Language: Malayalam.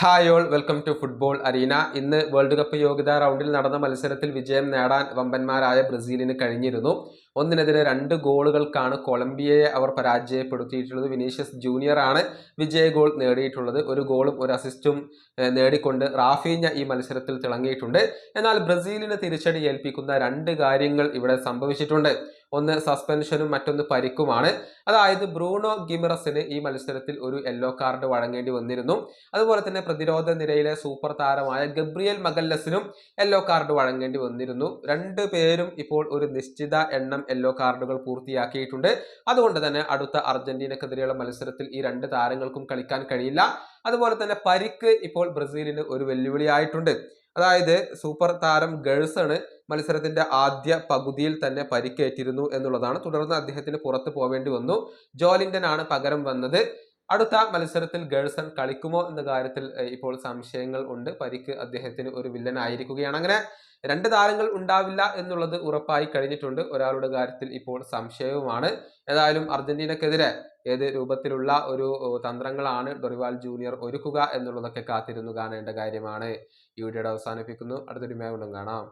Hi all welcome to football arena. ഇന്ന് വേൾഡ് കപ്പ് യോഗ്യതാ റൗണ്ടിൽ നടന്ന മത്സരത്തിൽ വിജയം നേടാൻ വമ്പന്മാരായ ബ്രസീലിന് കഴിഞ്ഞിരുന്നു. ഒന്നിനെതിരെ രണ്ട് ഗോളുകൾക്കാണ് കൊളംബിയയെ അവർ പരാജയപ്പെടുത്തിയിട്ടുള്ളത്. വിനീഷ്യസ് ജൂനിയർ ആണ് വിജയ ഗോൾ നേടിയിട്ടുള്ളത്. ഒരു ഗോളും ഒരു അസിസ്റ്റും നേടിക്കൊണ്ട് റാഫീഞ്ഞ ഈ മത്സരത്തിൽ തിളങ്ങിയിട്ടുണ്ട്. എന്നാൽ ബ്രസീലിന് തിരിച്ചടി ഏൽപ്പിക്കുന്ന രണ്ട് കാര്യങ്ങൾ ഇവിടെ സംഭവിച്ചിട്ടുണ്ട്. ഒന്ന് സസ്പെൻഷനും മറ്റൊന്ന് പരിക്കുമാണ്. അതായത് ബ്രൂണോ ഗിമറസിന് ഈ മത്സരത്തിൽ ഒരു യെല്ലോ കാർഡ് വഴങ്ങേണ്ടി വന്നിരുന്നു. അതുപോലെ തന്നെ പ്രതിരോധ നിരയിലെ സൂപ്പർ താരമായ ഗബ്രിയൽ മഗല്ലസിനും യെല്ലോ കാർഡ് വഴങ്ങേണ്ടി വന്നിരുന്നു. രണ്ടു പേരും ഇപ്പോൾ ഒരു നിശ്ചിത എണ്ണം യെല്ലോ കാർഡുകൾ പൂർത്തിയാക്കിയിട്ടുണ്ട്. അതുകൊണ്ട് തന്നെ അടുത്ത അർജന്റീനക്കെതിരെയുള്ള മത്സരത്തിൽ ഈ രണ്ട് താരങ്ങൾക്കും കളിക്കാൻ കഴിയില്ല. അതുപോലെ തന്നെ പരിക്ക് ഇപ്പോൾ ബ്രസീലിന് ഒരു വെല്ലുവിളിയായിട്ടുണ്ട്. അതായത് സൂപ്പർ താരം ഗേൾസണ് മത്സരത്തിന്റെ ആദ്യ പകുതിയിൽ തന്നെ പരിക്കേറ്റിരുന്നു എന്നുള്ളതാണ്. തുടർന്ന് അദ്ദേഹത്തിന് പുറത്തു പോവേണ്ടി വന്നു. ജോലിൻഡൻ ആണ് പകരം വന്നത്. അടുത്ത മത്സരത്തിൽ ഗേൾസൺ കളിക്കുമോ എന്ന കാര്യത്തിൽ ഇപ്പോൾ സംശയങ്ങൾ ഉണ്ട്. പരിക്ക് അദ്ദേഹത്തിന് ഒരു വില്ലൻ ആയിരിക്കുകയാണ്. അങ്ങനെ രണ്ട് താരങ്ങൾ ഉണ്ടാവില്ല എന്നുള്ളത് ഉറപ്പായി കഴിഞ്ഞിട്ടുണ്ട്. ഒരാളുടെ കാര്യത്തിൽ ഇപ്പോൾ സംശയവുമാണ്. ഏതായാലും അർജന്റീനക്കെതിരെ ഏത് രൂപത്തിലുള്ള ഒരു തന്ത്രങ്ങളാണ് ഡൊറിവാൾ ജൂനിയർ ഒരുക്കുക എന്നുള്ളതൊക്കെ കാത്തിരുന്നു കാണേണ്ട കാര്യമാണ്. ഈ വീഡിയോയുടെ അവസാനിപ്പിക്കുന്നു. അടുത്തൊരു മേ കൊണ്ടും കാണാം.